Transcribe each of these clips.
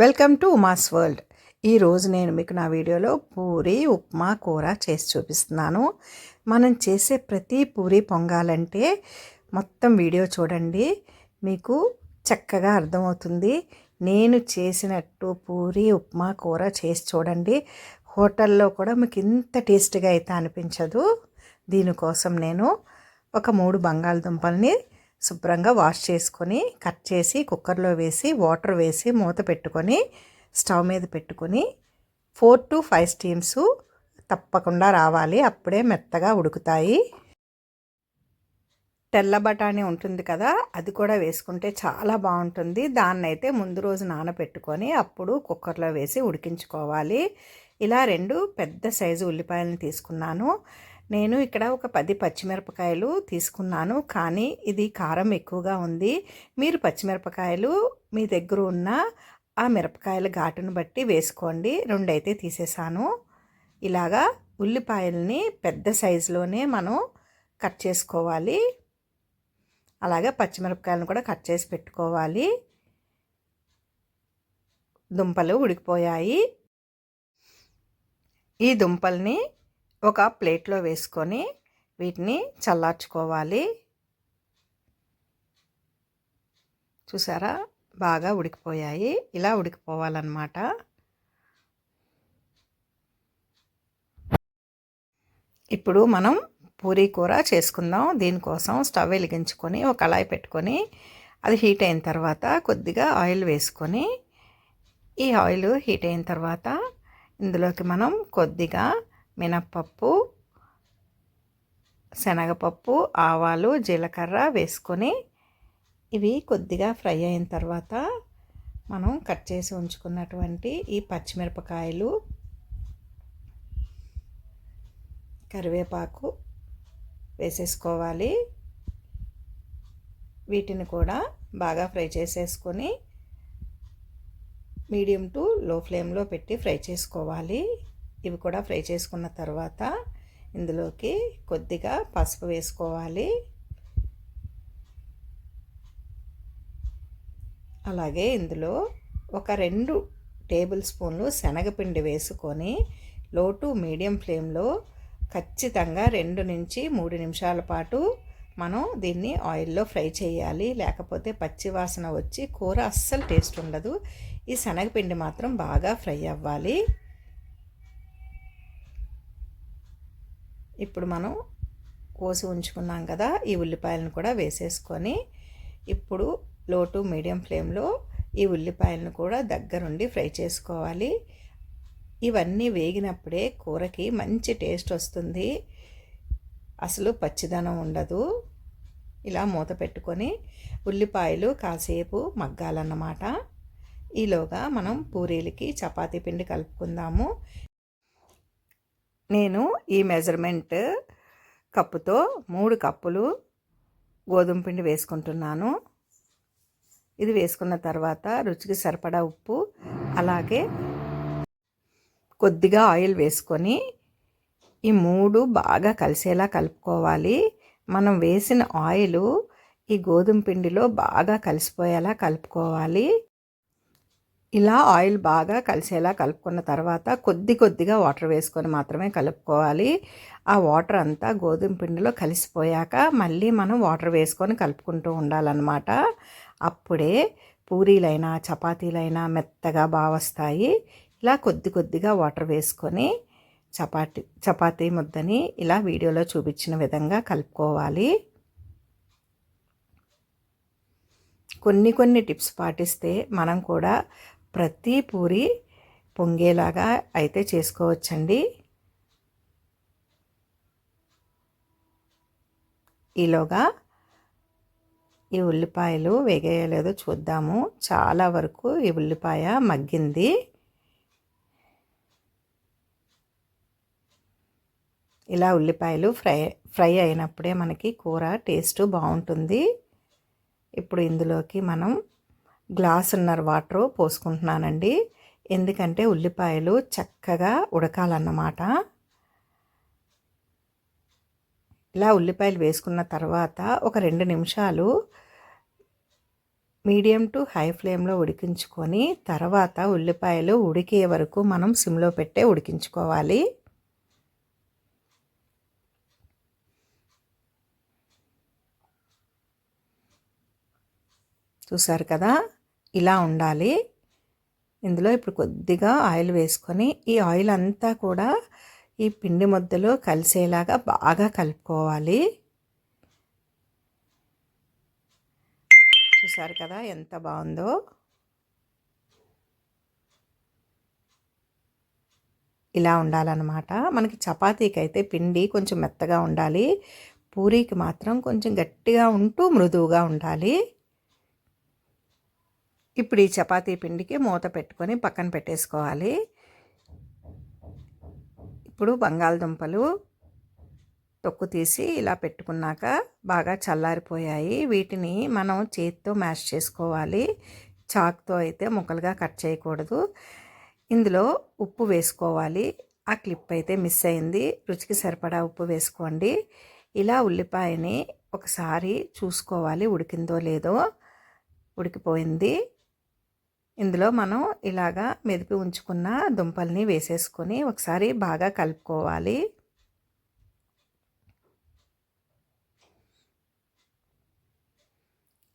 Welcome to Uma's world. ఈరోజు నేను మీకు నా వీడియోలో పూరి ఉప్మా కూర చేసి చూపిస్తున్నాను. మనం చేసే ప్రతి పూరి పొంగాలంటే మొత్తం వీడియో చూడండి. మీకు చక్కగా అర్థమవుతుంది. నేను చేసినట్టు పూరి ఉప్మా కూర చేసి చూడండి. హోటల్లో కూడా మీకు ఇంత టేస్ట్గా అయితే అనిపించదు. దీనికోసం నేను ఒక మూడు బంగాళదుంపల్ని శుభ్రంగా వాష్ చేసుకొని కట్ చేసి కుక్కర్లో వేసి వాటర్ వేసి మూత పెట్టుకొని స్టవ్ మీద పెట్టుకొని ఫోర్ టు ఫైవ్ స్టీమ్స్ తప్పకుండా రావాలి. అప్పుడే మెత్తగా ఉడుకుతాయి. తెల్ల బఠానీ ఉంటుంది కదా అది కూడా వేసుకుంటే చాలా బాగుంటుంది. దాన్ని అయితే ముందు రోజు నానబెట్టుకొని అప్పుడు కుక్కర్లో వేసి ఉడికించుకోవాలి. ఇలా రెండు పెద్ద సైజు ఉల్లిపాయలను తీసుకున్నాను. నేను ఇక్కడ ఒక పది పచ్చిమిరపకాయలు తీసుకున్నాను కానీ ఇది కారం ఎక్కువగా ఉంది. మీరు పచ్చిమిరపకాయలు మీ దగ్గర ఉన్న ఆ మిరపకాయల ఘాటును బట్టి వేసుకోండి. రెండైతే తీసేసాను. ఇలాగా ఉల్లిపాయల్ని పెద్ద సైజులోనే మనం కట్ చేసుకోవాలి. అలాగే పచ్చిమిరపకాయలను కూడా కట్ చేసి పెట్టుకోవాలి. దుంపలు ఉడికిపోయాయి. ఈ దుంపల్ని ఒక ప్లేట్లో వేసుకొని వీటిని చల్లార్చుకోవాలి. చూసారా? బాగా ఉడికిపోయాయి. ఇలా ఉడికిపోవాలన్నమాట. ఇప్పుడు మనం పూరీ కూర చేసుకుందాం. దీనికోసం స్టవ్ వెలిగించుకొని ఒక కళాయి పెట్టుకొని అది హీట్ అయిన తర్వాత కొద్దిగా ఆయిల్ వేసుకొని ఈ ఆయిల్ హీట్ అయిన తర్వాత ఇందులోకి మనం కొద్దిగా మినప్పప్పు శనగపప్పు ఆవాలు జీలకర్ర వేసుకొని ఇవి కొద్దిగా ఫ్రై అయిన తర్వాత మనం కట్ చేసి ఉంచుకున్నటువంటి ఈ పచ్చిమిరపకాయలు కరివేపాకు వేసేసుకోవాలి. వీటిని కూడా బాగా ఫ్రై చేసేసుకొని మీడియం టు లో ఫ్లేమ్లో పెట్టి ఫ్రై చేసుకోవాలి. ఇవి కూడా ఫ్రై చేసుకున్న తర్వాత ఇందులోకి కొద్దిగా పసుపు వేసుకోవాలి. అలాగే ఇందులో ఒక రెండు టేబుల్ స్పూన్లు శనగపిండి వేసుకొని లో టు మీడియం ఫ్లేమ్లో ఖచ్చితంగా రెండు నుంచి మూడు నిమిషాల పాటు మనం దీన్ని ఆయిల్లో ఫ్రై చేయాలి. లేకపోతే పచ్చి వాసన వచ్చి కూర అస్సలు టేస్ట్ ఉండదు. ఈ శనగపిండి మాత్రం బాగా ఫ్రై అవ్వాలి. ఇప్పుడు మనం కోసి ఉంచుకున్నాం కదా ఈ ఉల్లిపాయలను కూడా వేసేసుకొని ఇప్పుడు లో టు మీడియం ఫ్లేమ్లో ఈ ఉల్లిపాయలను కూడా దగ్గరుండి ఫ్రై చేసుకోవాలి. ఇవన్నీ వేగినప్పుడే కూరకి మంచి టేస్ట్ వస్తుంది. అసలు పచ్చిదనం ఉండదు. ఇలా మూత పెట్టుకొని ఉల్లిపాయలు కాసేపు మగ్గాలన్నమాట. ఈలోగా మనం పూరీలకి చపాతీ పిండి కలుపుకుందాము. నేను ఈ మెజర్మెంట్ కప్పుతో మూడు కప్పులు గోధుమ పిండి వేసుకుంటున్నాను. ఇది వేసుకున్న తర్వాత రుచికి సరిపడా ఉప్పు అలాగే కొద్దిగా ఆయిల్ వేసుకొని ఈ మూడు బాగా కలిసేలా కలుపుకోవాలి. మనం వేసిన ఆయిల్ ఈ గోధుమ పిండిలో బాగా కలిసిపోయేలా కలుపుకోవాలి. ఇలా ఆయిల్ బాగా కలిసేలా కలుపుకున్న తర్వాత కొద్ది కొద్దిగా వాటర్ వేసుకొని మాత్రమే కలుపుకోవాలి. ఆ వాటర్ అంతా గోధుమ పిండిలో కలిసిపోయాక మళ్ళీ మనం వాటర్ వేసుకొని కలుపుకుంటూ ఉండాలన్నమాట. అప్పుడే పూరీలైనా చపాతీలైనా మెత్తగా బాగా వస్తాయి ఇలా కొద్ది కొద్దిగా వాటర్ వేసుకొని చపాతీ చపాతీ ముద్దని ఇలా వీడియోలో చూపించిన విధంగా కలుపుకోవాలి. కొన్ని కొన్ని టిప్స్ పాటిస్తే మనం కూడా ప్రతి పూరి పొంగేలాగా అయితే చేసుకోవచ్చండి. ఈలోగా ఈ ఉల్లిపాయలు వేగేయలేదో చూద్దాము. చాలా వరకు ఈ ఉల్లిపాయ మగ్గింది. ఇలా ఉల్లిపాయలు ఫ్రై ఫ్రై అయినప్పుడే మనకి కూర టేస్ట్ బాగుంటుంది. ఇప్పుడు ఇందులోకి మనం గ్లాసున్నర వాటర్ పోసుకుంటున్నానండి. ఎందుకంటే ఉల్లిపాయలు చక్కగా ఉడకాలన్నమాట. ఇలా ఉల్లిపాయలు వేసుకున్న తర్వాత ఒక రెండు నిమిషాలు మీడియం టు హై ఫ్లేమ్లో ఉడికించుకొని తర్వాత ఉల్లిపాయలు ఉడికే వరకు మనం సిమ్లో పెట్టే ఉడికించుకోవాలి. చూసారు కదా? ఇలా ఉండాలి. ఇందులో ఇప్పుడు కొద్దిగా ఆయిల్ వేసుకొని ఈ ఆయిల్ అంతా కూడా ఈ పిండి ముద్దలో కలిసేలాగా బాగా కలుపుకోవాలి. చూసారు కదా ఎంత బాగుందో? ఇలా ఉండాలన్నమాట. మనకి చపాతీకి అయితే పిండి కొంచెం మెత్తగా ఉండాలి. పూరీకి మాత్రం కొంచెం గట్టిగా ఉంటూ మృదువుగా ఉండాలి. ఇప్పుడు ఈ చపాతీ పిండికి మూత పెట్టుకొని పక్కన పెట్టేసుకోవాలి. ఇప్పుడు బంగాళదుంపలు తొక్కు తీసి ఇలా పెట్టుకున్నాక బాగా చల్లారిపోయాయి. వీటిని మనం చేతితో మ్యాష్ చేసుకోవాలి. చాక్తో అయితే ముక్కలుగా కట్ చేయకూడదు. ఇందులో ఉప్పు వేసుకోవాలి. ఆ క్లిప్ అయితే మిస్ అయింది. రుచికి సరిపడా ఉప్పు వేసుకోండి. ఇలా ఉల్లిపాయని ఒకసారి చూసుకోవాలి. ఉడికిందో లేదో ఉడికిపోయింది. ఇందులో మనం ఇలాగా మెదిపి ఉంచుకున్న దుంపల్ని వేసేసుకొని ఒకసారి బాగా కలుపుకోవాలి.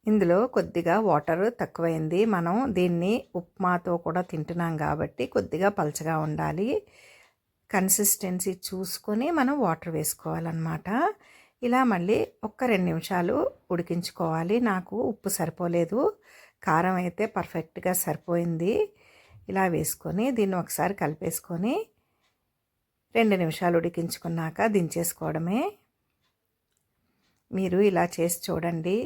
ఇందులో కొద్దిగా వాటర్ తక్కువైంది. మనం దీన్ని ఉప్మాతో కూడా తింటున్నాం కాబట్టి కొద్దిగా పలచగా ఉండాలి. కన్సిస్టెన్సీ చూసుకొని మనం వాటర్ వేసుకోవాలన్నమాట. ఇలా మళ్ళీ ఒక్క రెండు నిమిషాలు ఉడికించుకోవాలి. నాకు ఉప్పు సరిపోలేదు. కారం అయితే పర్ఫెక్ట్గా సరిపోయింది. ఇలా వేసుకొని దీన్ని ఒకసారి కలిపేసుకొని రెండు నిమిషాలు ఉడికించుకున్నాక దించేసుకోవడమే. మీరు ఇలా చేసి చూడండి.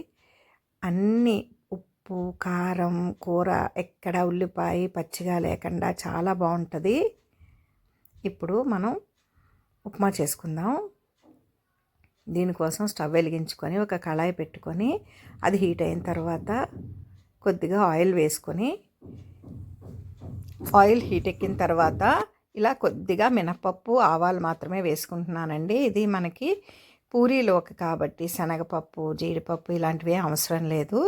అన్నీ ఉప్పు కారం కూర ఎక్కడ ఉల్లిపాయ పచ్చిగా లేకుండా చాలా బాగుంటుంది. ఇప్పుడు మనం ఉప్మా చేసుకుందాం. దీనికోసం స్టవ్ వెలిగించుకొని ఒక కళాయి పెట్టుకొని అది హీట్ అయిన తర్వాత కొద్దిగా ఆయిల్ వేసుకొని ఆయిల్ హీట్ ఎక్కిన తర్వాత ఇలా కొద్దిగా మినపప్పు ఆవాలు మాత్రమే వేసుకుంటున్నానండి. ఇది మనకి పూరీలోకి కాబట్టి శనగపప్పు జీడిపప్పు ఇలాంటివి అవసరం లేదు.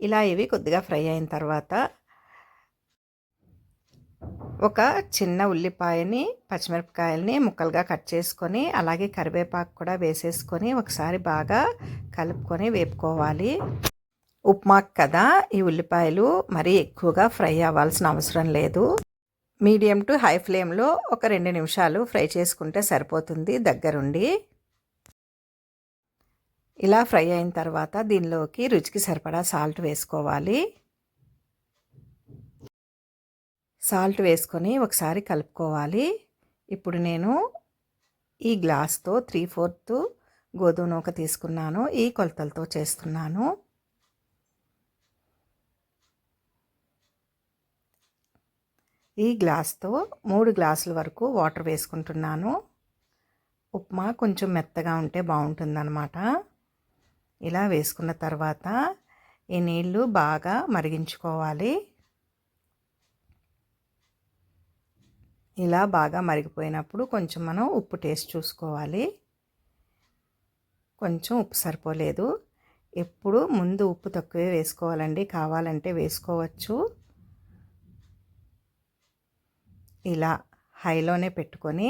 ఇలా ఇవి కొద్దిగా ఫ్రై అయిన తర్వాత ఒక చిన్న ఉల్లిపాయని పచ్చిమిరపకాయలని ముక్కలుగా కట్ చేసుకొని అలాగే కరివేపాకు కూడా వేసేసుకొని ఒకసారి బాగా కలుపుకొని వేపుకోవాలి. ఉప్మాక్ కదా ఈ ఉల్లిపాయలు మరీ ఎక్కువగా ఫ్రై అవ్వాల్సిన అవసరం లేదు. మీడియం టు హై ఫ్లేమ్లో ఒక రెండు నిమిషాలు ఫ్రై చేసుకుంటే సరిపోతుంది దగ్గరుండి. ఇలా ఫ్రై అయిన తర్వాత దీనిలోకి రుచికి సరిపడా సాల్ట్ వేసుకోవాలి. సాల్ట్ వేసుకొని ఒకసారి కలుపుకోవాలి. ఇప్పుడు నేను ఈ గ్లాస్తో త్రీ ఫోర్త్ గోధుమ నూక తీసుకున్నాను ఈ కొలతలతో చేస్తున్నాను. ఈ గ్లాస్తో మూడు గ్లాసుల వరకు వాటర్ వేసుకుంటున్నాను. ఉప్మా కొంచెం మెత్తగా ఉంటే బాగుంటుందన్నమాట. ఇలా వేసుకున్న తర్వాత ఈ నీళ్ళు బాగా మరిగించుకోవాలి. ఇలా బాగా మరిగిపోయినప్పుడు కొంచెం మనం ఉప్పు టేస్ట్ చూసుకోవాలి. కొంచెం ఉప్పు సరిపోలేదు. ఎప్పుడు ముందు ఉప్పు తక్కువే వేసుకోవాలండి. కావాలంటే వేసుకోవచ్చు. ఇలా హైలోనే పెట్టుకొని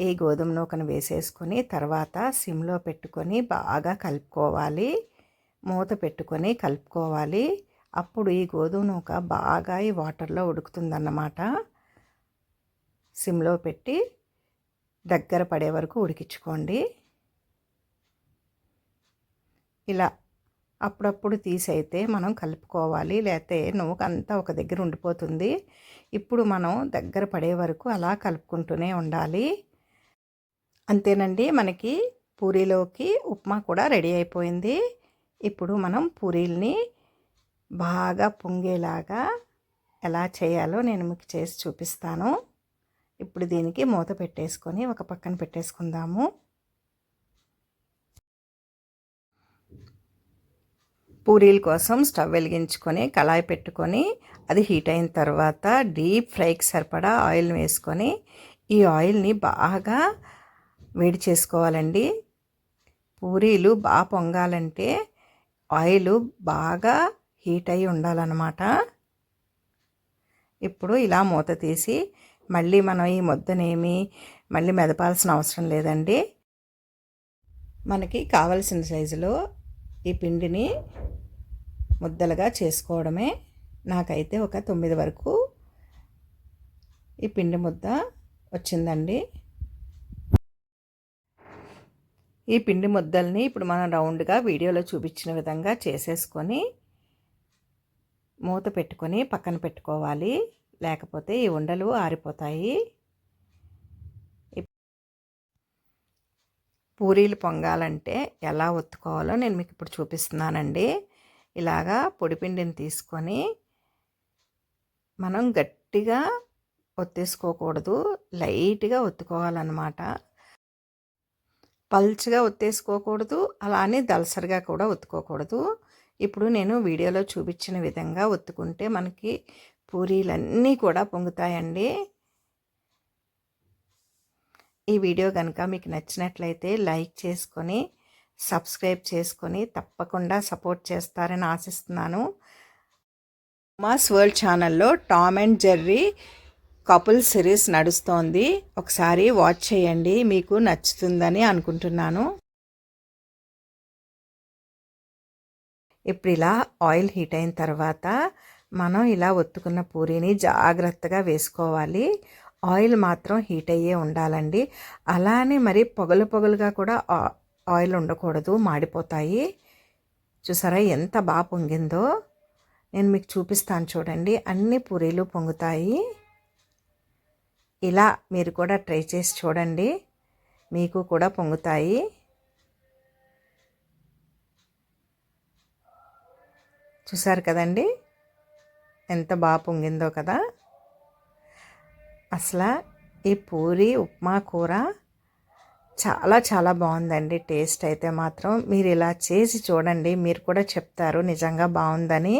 ఈ గోధుమ నూకను వేసేసుకొని తర్వాత సిమ్లో పెట్టుకొని బాగా కలుపుకోవాలి. మూత పెట్టుకొని కలుపుకోవాలి. అప్పుడు ఈ గోధుమ నూక బాగా ఈ వాటర్లో ఉడుకుతుందన్నమాట. సిమ్లో పెట్టి దగ్గర పడే వరకు ఉడికించుకోండి. ఇలా అప్పుడప్పుడు తీసైతే మనం కలుపుకోవాలి. లేకపోతే నూకంతా ఒక దగ్గర ఉండిపోతుంది. ఇప్పుడు మనం దగ్గర పడే వరకు అలా కలుపుకుంటూనే ఉండాలి. అంతేనండి మనకి పూరీలోకి ఉప్మా కూడా రెడీ అయిపోయింది. ఇప్పుడు మనం పూరీల్ని బాగా పొంగేలాగా ఎలా చేయాలో నేను మీకు చేసి చూపిస్తాను. ఇప్పుడు దీనికి మూత పెట్టేసుకొని ఒక పక్కన పెట్టేసుకుందాము. పూరీల కోసం స్టవ్ వెలిగించుకొని కళాయి పెట్టుకొని అది హీట్ అయిన తర్వాత డీప్ ఫ్రైకి సరిపడా ఆయిల్ వేసుకొని ఈ ఆయిల్ని బాగా వేడి చేసుకోవాలండి. పూరీలు బాగా పొంగాలంటే ఆయిల్ బాగా హీట్ అయి ఉండాలన్నమాట. ఇప్పుడు ఇలా మూత తీసి మళ్ళీ మనం ఈ ముద్దనేమి మళ్ళీ మెదపాల్సిన అవసరం లేదండి. మనకి కావలసిన సైజులో ఈ పిండిని ముద్దలుగా చేసుకోవడమే నాకైతే ఒక తొమ్మిది వరకు ఈ పిండి ముద్ద వచ్చిందండి. ఈ పిండి ముద్దల్ని ఇప్పుడు మనం రౌండ్గా వీడియోలో చూపించిన విధంగా చేసేసుకొని మూత పెట్టుకొని పక్కన పెట్టుకోవాలి. లేకపోతే ఈ ఉండలు ఆరిపోతాయి. పూరీలు పొంగాలంటే ఎలా ఒత్తుకోవాలో నేను మీకు ఇప్పుడు చూపిస్తున్నానండి. ఇలాగా పొడిపిండిని తీసుకొని మనం గట్టిగా ఒత్తేసుకోకూడదు. లైట్గా ఒత్తుకోవాలన్నమాట. పల్చగా ఒత్తేసుకోకూడదు. అలానే దలసరిగా కూడా ఒత్తుకోకూడదు. ఇప్పుడు నేను వీడియోలో చూపించిన విధంగా ఒత్తుకుంటే మనకి పూరీలన్నీ కూడా పొంగుతాయండి. ఈ వీడియో కనుక మీకు నచ్చినట్లయితే లైక్ చేసుకొని సబ్స్క్రైబ్ చేసుకొని తప్పకుండా సపోర్ట్ చేస్తారని ఆశిస్తున్నాను. మాస్ వరల్డ్ ఛానల్లో Tom and Jerry couple series నడుస్తోంది. ఒకసారి వాచ్ చేయండి మీకు నచ్చుతుందని అనుకుంటున్నాను. ఇప్పుడు ఇలా ఆయిల్ హీట్ అయిన తర్వాత మనం ఇలా ఒత్తుకున్న పూరీని జాగ్రత్తగా వేసుకోవాలి. ఆయిల్ మాత్రం హీట్ అయ్యే ఉండాలండి. అలానే మరి పొగలు పొగలుగా కూడా ఆయిల్ ఉండకూడదు మాడిపోతాయి. చూసారా ఎంత బాగా పొంగిందో? నేను మీకు చూపిస్తాను చూడండి. అన్ని పూరీలు పొంగుతాయి. ఇలా మీరు కూడా ట్రై చేసి చూడండి. మీకు కూడా పొంగుతాయి. చూసారు కదండి? ఎంత బాగా పొంగిందో కదా. అసలు ఈ పూరి ఉప్మా కూర చాలా చాలా బాగుందండి. టేస్ట్ అయితే మాత్రం మీరు ఇలా చేసి చూడండి మీరు కూడా చెప్తారు నిజంగా బాగుందని.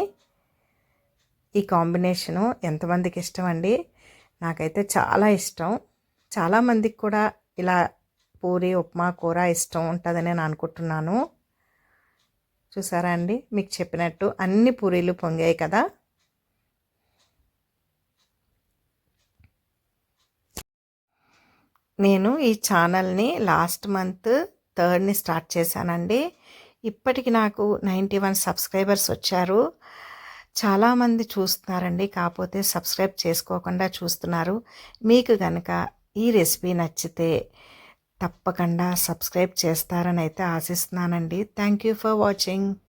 ఈ కాంబినేషను ఎంతమందికి ఇష్టం అండి నాకైతే చాలా ఇష్టం. చాలామందికి కూడా ఇలా పూరి ఉప్మా కూర ఇష్టం ఉంటుందని నేను అనుకుంటున్నాను. చూసారా అండి? మీకు చెప్పినట్టు అన్ని పూరీలు పొంగాయి కదా? నేను ఈ ఛానల్ని లాస్ట్ మంత్ థర్డ్ని స్టార్ట్ చేశానండి. ఇప్పటికి నాకు నైంటీ వన్ సబ్స్క్రైబర్స్ వచ్చారు. చాలామంది చూస్తున్నారండి కాకపోతే సబ్స్క్రైబ్ చేసుకోకుండా చూస్తున్నారు. మీకు కనుక ఈ రెసిపీ నచ్చితే తప్పకుండా సబ్స్క్రైబ్ చేస్తారని అయితే ఆశిస్తున్నానండి. Thank you for watching.